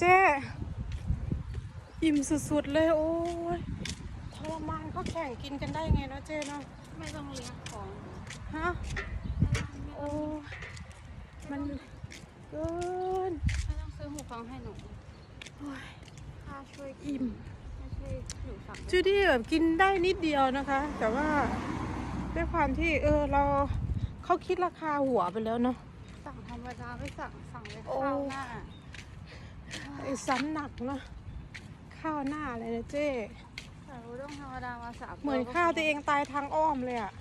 เจ๊อิ่มสุดๆเลยโอ้ยทรมานเขาแข่งกินกันได้ไงเนาะเจ๊เนาะไม่ต้องเลี้ยงของฮะโอ้ยมันเกินไม่ต้องซื้อหูฟังให้หนูโอ้ยค่าช่วยอิ่มไม่ใช่หนูสั่งจูดี้แบบกินได้นิดเดียวนะคะ แต่ว่าด้วยความที่เออเราเขาคิดราคาหัวไปแล้วเนาะสั่งธรรมดาไม่สั่งสั่งเลยโอ้ข้าวหน้า ไอ้ซ้ำหนักเนาะข้าวหน้าอะไรนะเจ๊แต่รู้ต้องธรรมดามาสามเหมือนข้าวตัวเองตายทางอ้อมเลยอะ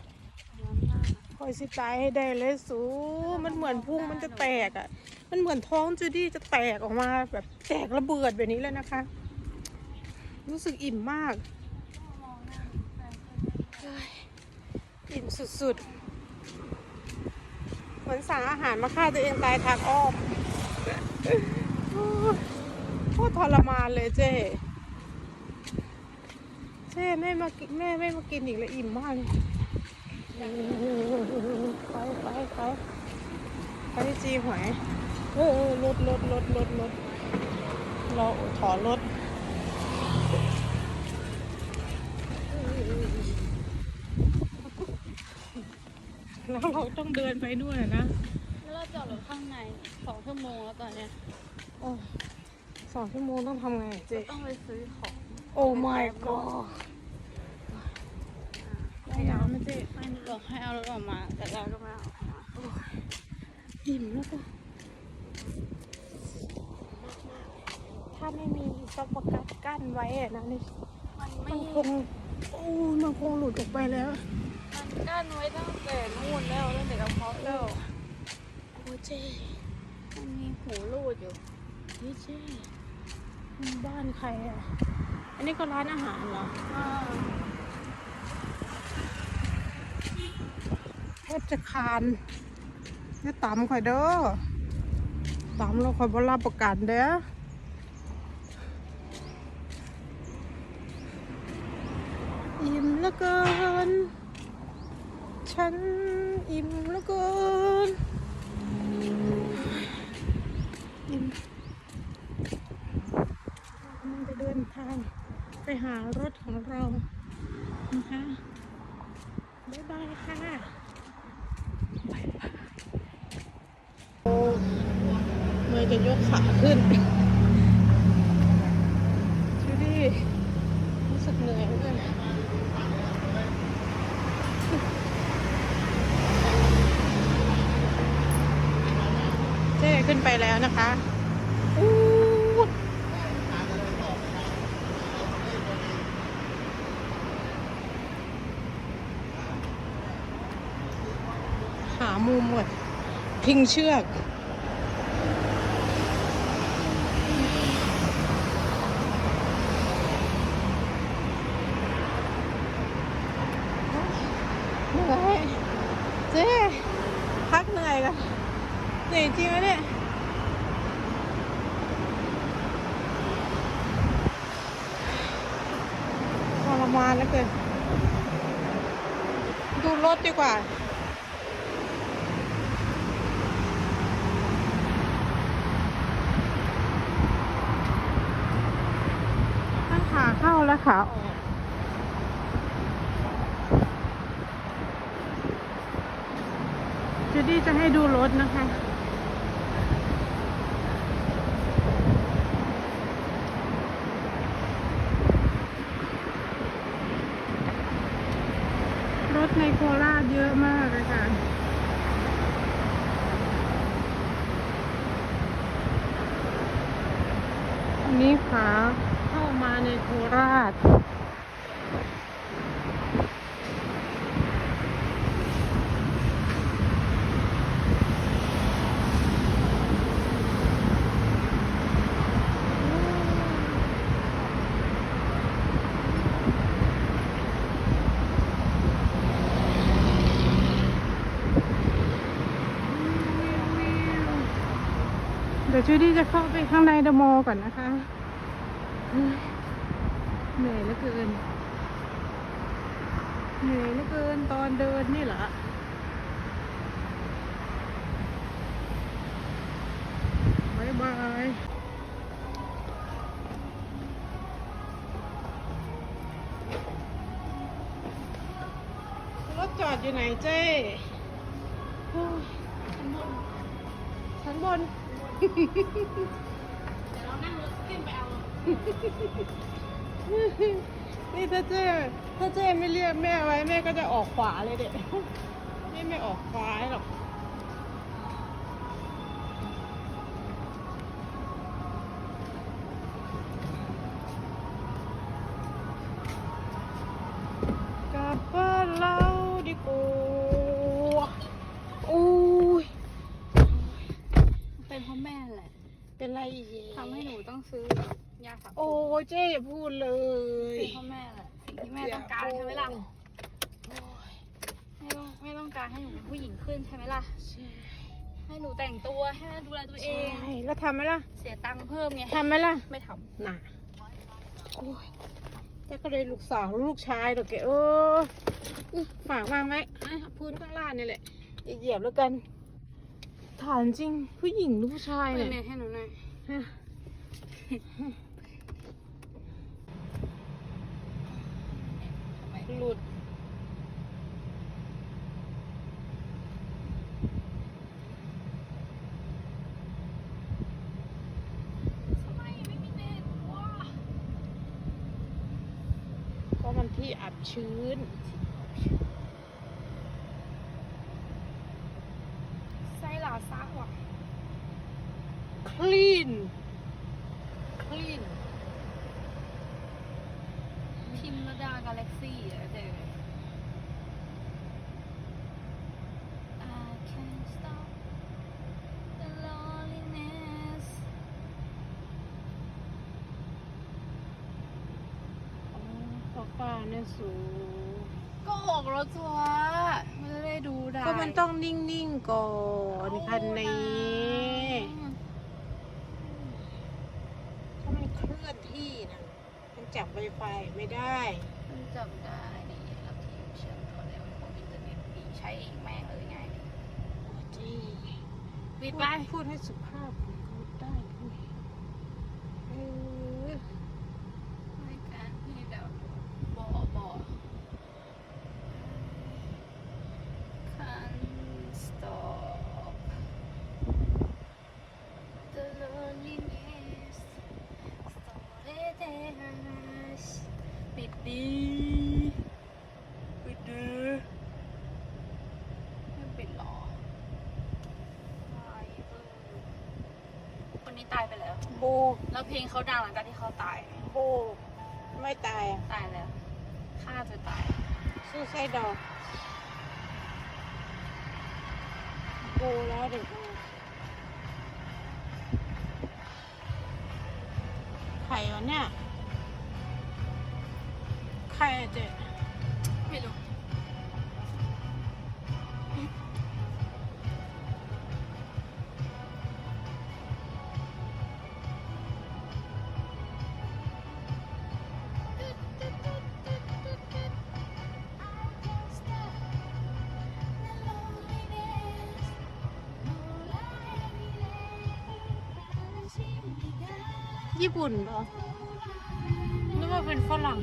น้ำหน้าคอยสิตายให้ได้เลยสู มันเหมือนพุงมันจะแตกอะมันเหมือนท้องจูดี้จะแตกออกมาแบบแตกระเบิดแบบนี้เลยนะคะ รู้สึกอิ่มมากมองหน้าแฟนเพื่อนอิ่มสุดๆ เหมือนสั่งอาหารมาฆ่าตัวเองตายทางอ้อม โคตรทรมานเลยเจ๊เจ๊แม่มากินแม่ไม่มากินอีกแล้วอิ่มมากเลยไปไปไปไปจีหวยเออรถรถรถรถรถรอถอรถแล้วเราต้องเดินไปด้วยนะ แล้วเราจอดรถข้างในสองชั่วโมงแล้วตอนเนี้ยโอ้ สองชั่วโมงต้องทำไงเจ๊ต้องไปซื้อของ โอ้ my god ไม่เอาไม่เจ๊ไม่บอกให้เอารถออกมา แต่เราก็ไม่เอาออกมาอิ่มแล้วก็ถ้าไม่มีซับประกัดกั้นไว้อะนะนี่มันไม่มันคงโอ้มันคงหลุดออกไปแล้ว มันกั้นไว้ตั้งแต่นู่นแล้วตั้งแต่กระเพาะแล้วโอ้เจ๊มันมีหูรูดอยู่นี่เจ๊มัน บ้านใครอะ อันนี้ก็ร้านอาหารเหรอแทบจะคานนี่ต่ำข่อยเด้อต่ำเราข่อยบรับประกันเด้ออิ่มเหลือเกิน ฉันอิ่มเหลือเกิน อิ่มมันจะเดินทาง ไปหารถของเรานะคะบ๊ายบายค่ะบ๊ายบายโอ้เมย์จะยกขาขึ้นดูดิรู้สึกเหนื่อยเลยเจ๊ขึ้นไปแล้วนะคะอู้หา มุมหมดพิงเชือกเหนื่อยเจ๊พักเหนื่อยกันเหนื่อยจริงไหมเนี่ยทรมานแล้วเกินดูรถดีกว่า ทั้ง ขาเข้าและขาออกจูดี้จะให้ดูรถนะคะ รถในโคราชเยอะมากเลยค่ะันนี้ขาเข้า มาในโคราชเดี๋ยวจูดี้จะเข้าไปข้างในเดอะมอลล์ก่อนนะคะ เหนื่อยเหลือเกิน เหนื่อยเหลือเกินตอนเดินนี่แหละบายบายรถจอดอยู่ไหนเจ้ชั้นบนชั้นบน นี่ถ้าเจ้ถ้าเจ้ไม่เรียกแม่ไว้แม่ก็จะออกขวาเลยเด็กแม่ไม่ออกซ้ายหรอกกลับบ้านเราดีกว่าโอ้ยเป็นเพราะแม่แหละ เป็นไรอีกทำให้หนูต้องซื้อ ยาสระผมโอ้ยเจ๊อย่าพูดเลยเป็นเพราะแม่แหละสิ่งที่แม่ต้องการใช่ไหมล่ะไม่ต้องไม่ต้องการให้หนูเป็นผู้หญิงขึ้นใช่ไหมล่ะใช่ให้หนูแต่งตัวให้แม่ดูแลตัวเอใช่งแล้วทำไหมล่ะเสียตังค์เพิ่มไงทำไหมล่ะไม่ทน่ะโอ้ยเจ๊ก็เลยลูกสาวลูกชายดอกแกเอออื้อฝากวางไว้อะพื้นข้างล่างนี่แหละอย่าเหยียบแล้วกัน ถามจริงผู้หญิงหรือผู้ชายำเปิดเนี่ยเน็ตให้หนูหน่อยฮะ หลุดทำไมไม่มีเน็ตวะเพราะมันที่อับชื้น ไส้หลาซักว่ะ คลีน คลีน พิมระ ดากาแล็กซี่อะเด็ก I can't stop the loneliness ฟ้าฟ้าเนี่ยสูงก็ออกรถทัวร์ไม่ได้ดูได้ก็มันต้องนิ่งๆก่อนคันนี้ถ้ามันเคลื่อนที่นะมัน จับไวไฟไม่ได้ มันจำได้นี่รับทีมเชื่อมต่อแล้วพวกอินเทอร์เน็ตดีใช้เองแม่งเลยไงจี้ปิดพูไปดพูดให้สุภาพพูดได้ด้วยเออ ในการที่แบบบอบอกคัน stop the loneliness started as ปิ ดดีปิดดีไม่ปิดหรอตายเออคนนี้ตายไปแล้วโบแล้วเพลงเขาดังหลังจากที่เขาตายโบไม่ตายอะตายแล้วฆ่าตัวตาย สู้ไส้ดอกโบแล้วเด็กใครวะเนี่ย ใครอะเจ๊ไม่รู้ญี่ปุ่นเหรอนึกว่าเป็นฝรั่ง